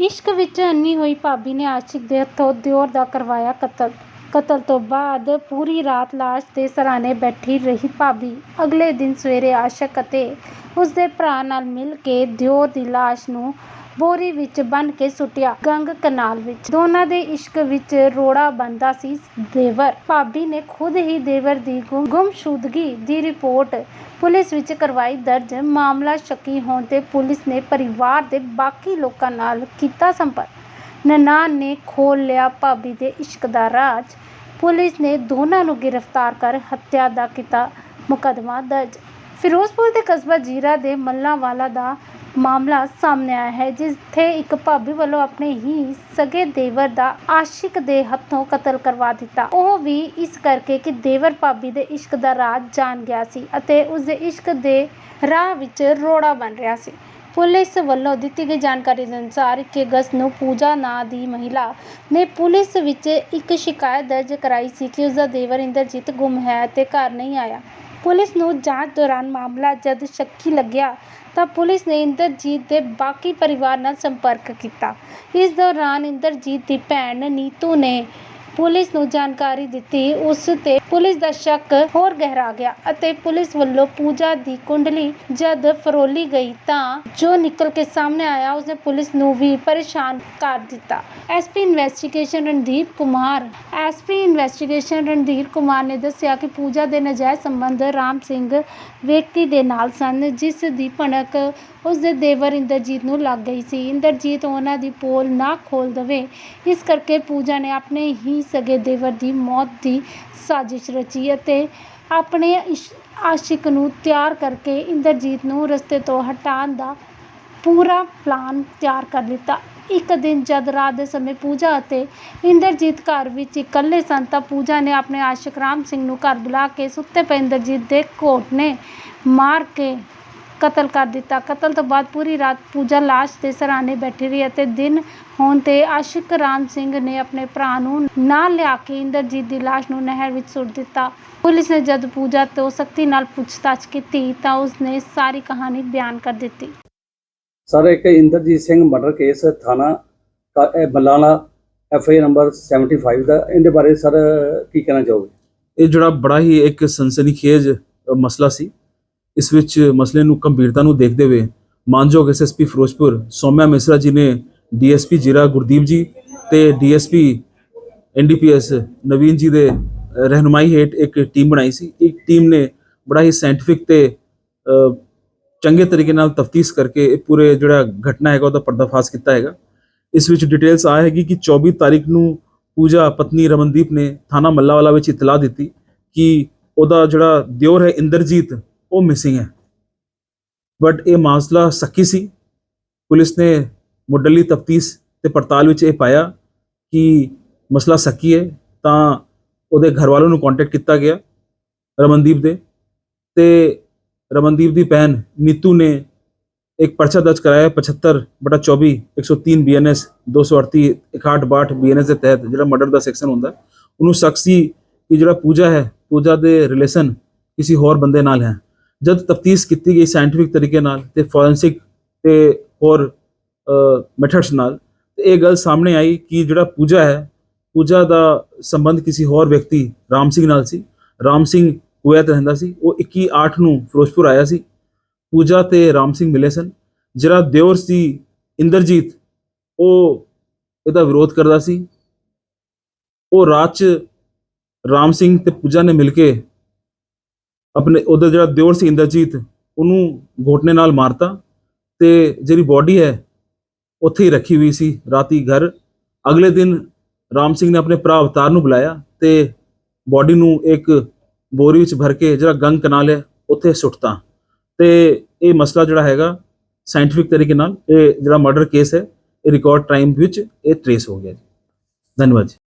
ਇਸ਼ਕ ਵਿੱਚ ਅੰਨੀ ਹੋਈ ਭਾਬੀ ਨੇ ਆਸ਼ਿਕ ਦੇ ਹੱਥੋਂ ਦਿਓਰ ਦਾ ਕਰਵਾਇਆ ਕਤਲ। ਕਤਲ ਤੋਂ ਬਾਅਦ ਪੂਰੀ ਰਾਤ ਲਾਸ਼ ਦੇ ਸਰਾਣੇ ਬੈਠੀ ਰਹੀ ਭਾਬੀ। ਅਗਲੇ ਦਿਨ ਸਵੇਰੇ ਆਸ਼ਿਕ ਅਤੇ ਉਸਦੇ ਭਰਾ ਨਾਲ ਮਿਲ ਕੇ ਦਿਓਰ ਦੀ ਲਾਸ਼ ਨੂੰ ਬੋਰੀ ਵਿੱਚ ਬੰਨ੍ਹ ਕੇ ਸੁੱਟਿਆ। ਗੰਗ ਕਨਾਲ ਵਿੱਚ। ਦੋਨਾਂ ਦੇ ਇਸ਼ਕ ਵਿੱਚ ਰੋੜਾ ਬੰਦਾ ਸੀ ਦੇਵਰ। ਭਾਬੀ ਨੇ ਖੁਦ ਹੀ ਦੇਵਰ ਦੀ ਗੁੰਮਸ਼ੁਦਗੀ ਦੀ ਰਿਪੋਰਟ ਪੁਲਿਸ ਵਿੱਚ ਕਰਵਾਈ ਦਰਜ। ਮਾਮਲਾ ਸ਼ੱਕੀ ਹੋਣ ਤੇ ਪੁਲਿਸ ਨੇ ਪਰਿਵਾਰ ਦੇ ਬਾਕੀ ਲੋਕਾਂ ਨਾਲ ਕੀਤਾ ਸੰਪਰਕ। ਨਨਾਨ ਨੇ ਖੋਲ੍ਹ ਲਿਆ ਭਾਬੀ ਦੇ ਇਸ਼ਕ ਦਾ ਰਾਜ਼। ਪੁਲਿਸ ਨੇ ਦੋਨਾਂ ਨੂੰ ਗ੍ਰਿਫਤਾਰ ਕਰ ਹੱਤਿਆ ਦਾ ਕੀਤਾ ਮੁਕੱਦਮਾ ਦਰਜ। ਫਿਰੋਜ਼ਪੁਰ ਦੇ ਕਸਬਾ ਜੀਰਾ ਦੇ ਮੱਲਾਂਵਾਲਾ ਦਾ ਮਾਮਲਾ ਸਾਹਮਣੇ ਆਇਆ ਹੈ, ਜਿੱਥੇ ਇੱਕ ਭਾਬੀ ਵੱਲੋਂ ਆਪਣੇ ਹੀ ਸਗੇ ਦੇਵਰ ਦਾ ਆਸ਼ਿਕ ਦੇ ਹੱਥੋਂ ਕਤਲ ਕਰਵਾ ਦਿੱਤਾ। ਉਹ ਵੀ ਇਸ ਕਰਕੇ ਕਿ ਦੇਵਰ ਭਾਬੀ ਦੇ ਇਸ਼ਕ ਦਾ ਰਾਹ ਜਾਣ ਗਿਆ ਸੀ ਅਤੇ ਉਸ ਦੇ ਇਸ਼ਕ ਦੇ ਰਾਹ ਵਿੱਚ ਰੋੜਾ ਬਣ ਰਿਹਾ ਸੀ। ਪੁਲਿਸ ਵੱਲੋਂ ਦਿੱਤੀ ਗਈ ਜਾਣਕਾਰੀ ਦੇ ਅਨੁਸਾਰ 21 ਅਗਸਤ ਨੂੰ ਪੂਜਾ ਨਾਂ ਦੀ ਮਹਿਲਾ ਨੇ ਪੁਲਿਸ ਵਿੱਚ ਇੱਕ ਸ਼ਿਕਾਇਤ ਦਰਜ ਕਰਾਈ ਸੀ ਕਿ ਉਸ ਦਾ ਦੇਵਰ ਇੰਦਰਜੀਤ ਗੁੰਮ ਹੈ ਅਤੇ ਘਰ ਨਹੀਂ ਆਇਆ। ਪੁਲਿਸ ਨੂੰ ਜਾਂਚ ਦੌਰਾਨ ਮਾਮਲਾ ਜਦ ਸ਼ੱਕੀ ਲੱਗਿਆ ਤਾਂ ਪੁਲਿਸ ਨੇ ਇੰਦਰਜੀਤ ਦੇ ਬਾਕੀ ਪਰਿਵਾਰ ਨਾਲ ਸੰਪਰਕ ਕੀਤਾ। ਇਸ ਦੌਰਾਨ ਇੰਦਰਜੀਤ ਦੀ ਭੈਣ ਨੀਤੂ ਨੇ ਪੁਲਿਸ ਨੂੰ ਜਾਣਕਾਰੀ ਦਿੱਤੀ। ਉਸ ਤੇ ਪੁਲਿਸ ਦਾ ਸ਼ੱਕ ਹੋਰ ਗਹਿਰਾ ਗਿਆ ਅਤੇ ਪੁਲਿਸ ਵੱਲੋਂ ਪੂਜਾ ਦੀ ਕੁੰਡਲੀ ਜਦ ਫਰੋਲੀ ਗਈ ਤਾਂ ਜੋ ਨਿਕਲ ਕੇ ਸਾਹਮਣੇ ਆਇਆ, ਉਸਨੇ ਪੁਲਿਸ ਨੂੰ ਵੀ ਪਰੇਸ਼ਾਨ ਕਰ ਦਿੱਤਾ। SP investigation Randeep Kumar SP investigation Randhir Kumar ਨੇ ਦੱਸਿਆ ਕਿ ਪੂਜਾ ਦੇ ਨਜਾਇਜ਼ ਸੰਬੰਧ ਰਾਮ ਸਿੰਘ ਵਿਅਕਤੀ ਦੇ ਨਾਲ ਸਨ, ਜਿਸ ਦੀ ਭਣਕ ਉਸ ਦੇ ਦੇਵਰ ਇੰਦਰਜੀਤ ਨੂੰ ਲੱਗ ਗਈ ਸੀ। ਇੰਦਰਜੀਤ ਉਹਨਾਂ ਦੀ ਪੋਲ ਨਾ ਖੋਲ ਦਵੇ, ਇਸ ਕਰਕੇ ਪੂਜਾ ਨੇ ਆਪਣੇ ਹੀ ਸਗੇ ਦੇਵਰ ਦੀ ਮੌਤ ਦੀ ਸਾਜ਼ਿਸ਼ ਰਚੀ ਅਤੇ ਆਪਣੇ ਇਸ਼- ਆਸ਼ਿਕ ਨੂੰ ਤਿਆਰ ਕਰਕੇ ਇੰਦਰਜੀਤ ਨੂੰ ਰਸਤੇ ਤੋਂ ਹਟਾਉਣ ਦਾ ਪੂਰਾ ਪਲਾਨ ਤਿਆਰ ਕਰ ਦਿੱਤਾ। ਇੱਕ ਦਿਨ ਜਦ ਰਾਤ ਦੇ ਸਮੇਂ ਪੂਜਾ ਅਤੇ ਇੰਦਰਜੀਤ ਘਰ ਵਿੱਚ ਇਕੱਲੇ ਸਨ ਤਾਂ ਪੂਜਾ ਨੇ ਆਪਣੇ ਆਸ਼ਿਕ ਰਾਮ ਸਿੰਘ ਨੂੰ ਘਰ ਬੁਲਾ ਕੇ ਸੁੱਤੇ ਪਏ ਇੰਦਰਜੀਤ ਦੇ ਘੋਟਨੇ ਮਾਰ ਕੇ ਕਤਲ ਕਰ ਦਿੱਤਾ। ਕਤਲ ਤੋਂ ਬਾਅਦ ਪੂਰੀ ਰਾਤ ਪੂਜਾ ਲਾਸ਼ ਦੇ ਸਰਾਣੇ ਬੈਠੀ ਰਹੀ ਅਤੇ ਦਿਨ ਹੋਣ ਤੇ ਆਸ਼ਿਕ ਰਾਮ ਸਿੰਘ ਨੇ ਆਪਣੇ ਭਰਾ ਨੂੰ ਨਾਲ ਲਿਆ ਕੇ ਇੰਦਰਜੀਤ ਦੀ ਲਾਸ਼ ਨੂੰ ਨਹਿਰ ਵਿੱਚ ਸੁੱਟ ਦਿੱਤਾ। ਪੁਲਿਸ ਨੇ ਜਦ ਪੂਜਾ ਤੋਂ ਸਖਤੀ ਨਾਲ ਪੁੱਛਤਾਛ ਕੀਤੀ ਤਾਂ ਉਸਨੇ ਸਾਰੀ ਕਹਾਣੀ ਬਿਆਨ ਕਰ ਦਿੱਤੀ। ਸਰ ਇੱਕ ਇੰਦਰਜੀਤ ਸਿੰਘ ਮਰਡਰ ਕੇਸ ਥਾਣਾ ਬਲਾਲਾ ਐਫ ਆਈ ਨੰਬਰ 75 ਦਾ। ਇਹਦੇ ਬਾਰੇ ਸਰ ਕੀ ਕਹਿਣਾ ਚਾਹੋਗੇ? ਇਹ ਜਿਹੜਾ ਬੜਾ ਹੀ ਇੱਕ ਸਨਸਨੀਖੇਜ ਮਸਲਾ ਸੀ। ਇਸ ਵਿੱਚ ਮਸਲੇ ਨੂੰ ਗੰਭੀਰਤਾ ਨੂੰ ਦੇਖਦੇ ਹੋਏ ਮਾਨਯੋਗ ਐਸਐਸਪੀ ਫਿਰੋਜ਼ਪੁਰ ਸੋਮਿਆ ਮਿਸਰਾ ਜੀ ਨੇ ਡੀਐਸਪੀ ਜੀਰਾ ਗੁਰਦੀਪ ਜੀ ਤੇ ਡੀਐਸਪੀ ਐਨਡੀਪੀਐਸ ਨਵੀਨ ਜੀ ਦੇ ਅ, ਰਹਿਨੁਮਾਈ ਹੇਠ ਇੱਕ ਟੀਮ ਬਣਾਈ ਸੀ। ਇੱਕ ਟੀਮ ਨੇ ਬੜਾ ਹੀ ਸਾਇੰਟਿਫਿਕ ਤੇ ਚੰਗੇ ਤਰੀਕੇ ਨਾਲ ਤਫਤੀਸ਼ ਕਰਕੇ ਇਹ ਪੂਰੇ ਜਿਹੜਾ ਘਟਨਾ ਹੈਗਾ ਉਹਦਾ ਪਰਦਾਫਾਸ਼ ਕੀਤਾ ਹੈਗਾ। ਇਸ ਵਿੱਚ ਡਿਟੇਲਸ ਆ ਹੈਗੀ ਕਿ 24 ਤਾਰੀਖ ਨੂੰ ਪੂਜਾ ਪਤਨੀ ਰਮਨਦੀਪ ਨੇ ਥਾਣਾ ਮੱਲਾਵਾਲਾ ਵਿੱਚ ਇਤਲਾਹ ਦਿੱਤੀ ਕਿ ਉਹਦਾ ਜਿਹੜਾ ਦਿਓਰ ਹੈ ਇੰਦਰਜੀਤ ਉਹ ਮਿਸਿੰਗ ਹੈ। ਬਟ ਇਹ ਮਾਮਲਾ ਸੱਕੀ ਸੀ। ਪੁਲਿਸ ਨੇ ਮੁੱਢਲੀ ਤਫਤੀਸ਼ ਤੇ ਪੜਤਾਲ ਵਿੱਚ ਇਹ ਪਾਇਆ ਕਿ ਮਸਲਾ ਸੱਕੀ ਹੈ, ਤਾਂ ਉਹਦੇ ਘਰ ਵਾਲਿਆਂ ਨੂੰ ਕੰਟੈਕਟ ਕੀਤਾ ਗਿਆ ਰਮਨਦੀਪ ਦੇ ਤੇ ਰਮਨਦੀਪ ਦੀ ਭੈਣ ਨੀਤੂ ਨੇ ਇੱਕ ਪਰਚਾ ਦਰਜ ਕਰਾਇਆ 75 ਬਟਾ 24 103 ਬੀਐਨਐਸ 238 61 ਬੀਐਨਐਸ ਦੇ ਤਹਿਤ ਜਿਹੜਾ ਮਰਡਰ ਦਾ ਸੈਕਸ਼ਨ ਹੁੰਦਾ, ਉਹਨੂੰ ਸ਼ੱਕ ਸੀ ਕਿ ਜਿਹੜਾ ਪੂਜਾ ਹੈ, ਪੂਜਾ ਦੇ ਰਿਲੇਸ਼ਨ ਕਿਸੇ ਹੋਰ ਬੰਦੇ ਨਾਲ ਹੈ। ਜਦ ਤਫਤੀਸ਼ ਕੀਤੀ ਗਈ ਸਾਇੰਟਿਫਿਕ ਤਰੀਕੇ ਨਾਲ ਤੇ ਫੋਰੈਂਸਿਕ ਤੇ ਹੋਰ ਮੈਥਡਸ ਨਾਲ, ਤੇ ਇਹ ਗੱਲ ਸਾਹਮਣੇ ਆਈ ਕਿ ਜਿਹੜਾ ਪੂਜਾ ਹੈ, ਪੂਜਾ ਦਾ ਸੰਬੰਧ ਕਿਸੇ ਹੋਰ ਵਿਅਕਤੀ, ਰਾਮ ਸਿੰਘ ਨਾਲ ਸੀ। ਰਾਮ ਸਿੰਘ ਕੁਵੈਤ ਰਹਿੰਦਾ ਸੀ। ਉਹ 21 8 ਨੂੰ ਫਿਰੋਜ਼ਪੁਰ ਆਇਆ ਸੀ। ਪੂਜਾ ਤੇ ਰਾਮ ਸਿੰਘ ਮਿਲੇ ਸਨ। ਜਿਹੜਾ ਦਿਓਰ ਸੀ ਇੰਦਰਜੀਤ, ਉਹ ਇਹਦਾ ਵਿਰੋਧ ਕਰਦਾ ਸੀ। ਉਹ ਰਾਤ ਚ ਰਾਮ ਸਿੰਘ ਤੇ ਪੂਜਾ ਨੇ ਮਿਲ ਕੇ ਆਪਣੇ ਉਹਦਾ ਜਿਹੜਾ ਦਿਓਰ ਸੀ ਇੰਦਰਜੀਤ, ਉਹਨੂੰ ਘੋਟਨੇ ਨਾਲ ਮਾਰਤਾ ਤੇ ਜਿਹੜੀ ਬੋਡੀ ਹੈ, ਉੱਥੇ ਹੀ ਰੱਖੀ ਹੋਈ ਸੀ ਰਾਤੀ ਘਰ। ਅਗਲੇ ਦਿਨ ਰਾਮ ਸਿੰਘ ਨੇ ਆਪਣੇ ਭਰਾ ਅਵਤਾਰ ਨੂੰ ਬੁਲਾਇਆ ਤੇ ਬੋਡੀ ਨੂੰ ਇੱਕ ਬੋਰੀ ਵਿੱਚ ਭਰ ਕੇ ਜਿਹੜਾ ਗੰਗ ਕਨਾਲ ਹੈ, ਉੱਥੇ ਸੁੱਟਤਾ। ਤੇ ਇਹ ਮਸਲਾ ਜਿਹੜਾ ਹੈਗਾ ਸਾਇੰਟਿਫਿਕ ਤਰੀਕੇ ਨਾਲ ਇਹ ਜਿਹੜਾ ਮਰਡਰ ਕੇਸ ਹੈ, ਇਹ ਰਿਕਾਰਡ ਟਾਈਮ ਵਿੱਚ ਇਹ ਟ੍ਰੇਸ ਹੋ ਗਿਆ ਜੀ। ਧੰਨਵਾਦ ਜੀ।